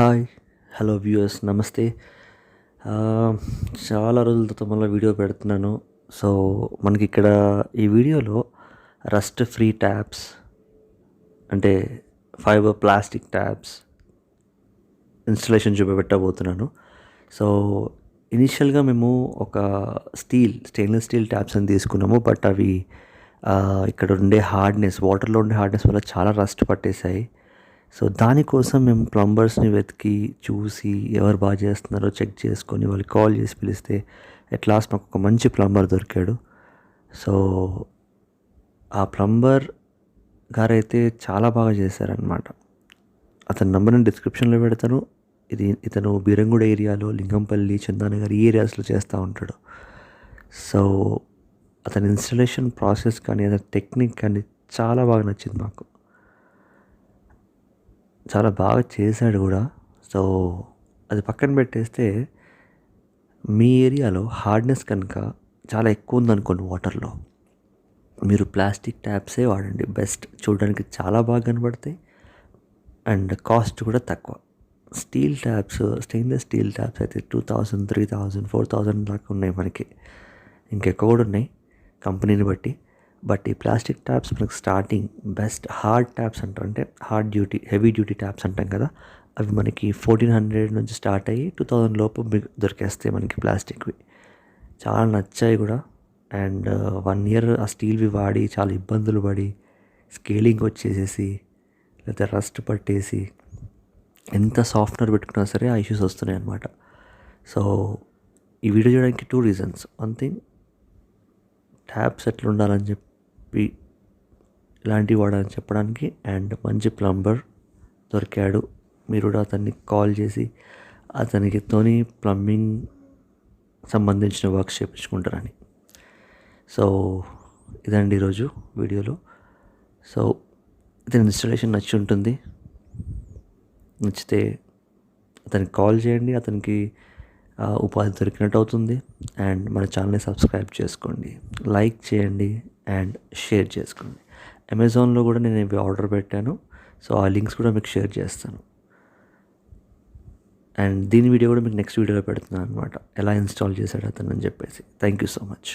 Hi hello viewers నమస్తే. చాలా రోజుల తర్వాత మళ్ళీ వీడియో పెడుతున్నాను. సో మనకి ఇక్కడ ఈ వీడియోలో రస్ట్ ఫ్రీ ట్యాబ్స్ అంటే ఫైబర్ ప్లాస్టిక్ ట్యాబ్స్ ఇన్స్టలేషన్ చూపెట్టబోతున్నాను. సో ఇనిషియల్గా మేము ఒక స్టీల్ స్టెయిన్లెస్ స్టీల్ ట్యాబ్స్ అని తీసుకున్నాము. బట్ అవి ఇక్కడ ఉండే హార్డ్నెస్ వాటర్లో ఉండే హార్డ్నెస్ వల్ల చాలా రస్ట్ పట్టేశాయి. సో దానికోసం మేము ప్లంబర్స్ని వెతికి చూసి ఎవరు బాగా చేస్తున్నారో చెక్ చేసుకొని వాళ్ళకి కాల్ చేసి పిలిస్తే ఎట్ లాస్ట్ మాకు ఒక మంచి ప్లంబర్ దొరికాడు. సో ఆ ప్లంబర్ గారైతే చాలా బాగా చేశారనమాట అతని నెంబర్ నేను డిస్క్రిప్షన్లో పెడతాను ఇది ఇతను బీరంగూడ ఏరియాలో లింగంపల్లి చందానగర్ ఈ ఏరియాస్లో చేస్తూ ఉంటాడు. సో అతని ఇన్స్టలేషన్ ప్రాసెస్ కానీ అతని టెక్నిక్ కానీ చాలా బాగా నచ్చింది మాకు. చాలా బాగా చేశాడు కూడా. సో అది పక్కన పెట్టేస్తే మీ ఏరియాలో హార్డ్నెస్ కనుక చాలా ఎక్కువ ఉందనుకోండి వాటర్లో. మీరు ప్లాస్టిక్ ట్యాప్సే వాడండి. బెస్ట్. చూడడానికి చాలా బాగా కనబడతాయి. అండ్ కాస్ట్ కూడా తక్కువ. Steel taps stainless steel taps అయితే two thousand three thousand four thousand దాకా ఉన్నాయి మనకి. ఇంకెక్కువ కూడా ఉన్నాయి. కంపెనీని బట్టి. బట్ ఈ ప్లాస్టిక్ ట్యాప్స్ మనకు స్టార్టింగ్ బెస్ట్ హార్డ్ ట్యాప్స్ అంటారు. అంటే hard duty heavy duty taps అంటాం కదా. అవి మనకి ఫోర్టీన్ హండ్రెడ్ నుంచి స్టార్ట్ అయ్యి టూ థౌజండ్ లోపు మీకు దొరికేస్తాయి మనకి ప్లాస్టిక్వి. చాలా నచ్చాయి కూడా. అండ్ uh, వన్ ఇయర్ ఆ స్టీల్వి వాడి చాలా ఇబ్బందులు పడి స్కేలింగ్ వచ్చేసేసి లేకపోతే రస్ట్ పట్టేసి ఎంత సాఫ్ట్వేర్ పెట్టుకున్నా సరే ఆ ఇష్యూస్ వస్తున్నాయి అన్నమాట. సో ఈ వీడియో చేయడానికి two reasons one thing taps ఎట్లా ఉండాలని చెప్పి ఇలాంటివి వాడని చెప్పడానికి అండ్ మంచి ప్లంబర్ దొరికాడు. మీరు కూడా అతన్ని కాల్ చేసి అతనికి తోని ప్లంబింగ్ సంబంధించిన వర్క్ చేయించుకుంటారని సో ఇదండి ఈరోజు వీడియోలో. సో ఇతని ఇన్స్టాలేషన్ నచ్చి ఉంటుంది. నచ్చితే అతనికి కాల్ చేయండి. అతనికి ఉపాధి దొరికినట్టు అవుతుంది అండ్ మన ఛానల్ని సబ్స్క్రైబ్ చేసుకోండి. లైక్ చేయండి అండ్ షేర్ చేసుకోండి. అమెజాన్లో కూడా నేను ఇవి ఆర్డర్ పెట్టాను. సో ఆ లింక్స్ కూడా మీకు షేర్ చేస్తాను. అండ్ దీని వీడియో కూడా మీకు నెక్స్ట్ వీడియోలో పెడుతున్నాను అనమాట ఎలా ఇన్స్టాల్ చేశాడు అతను అని చెప్పేసి. Thank you so much.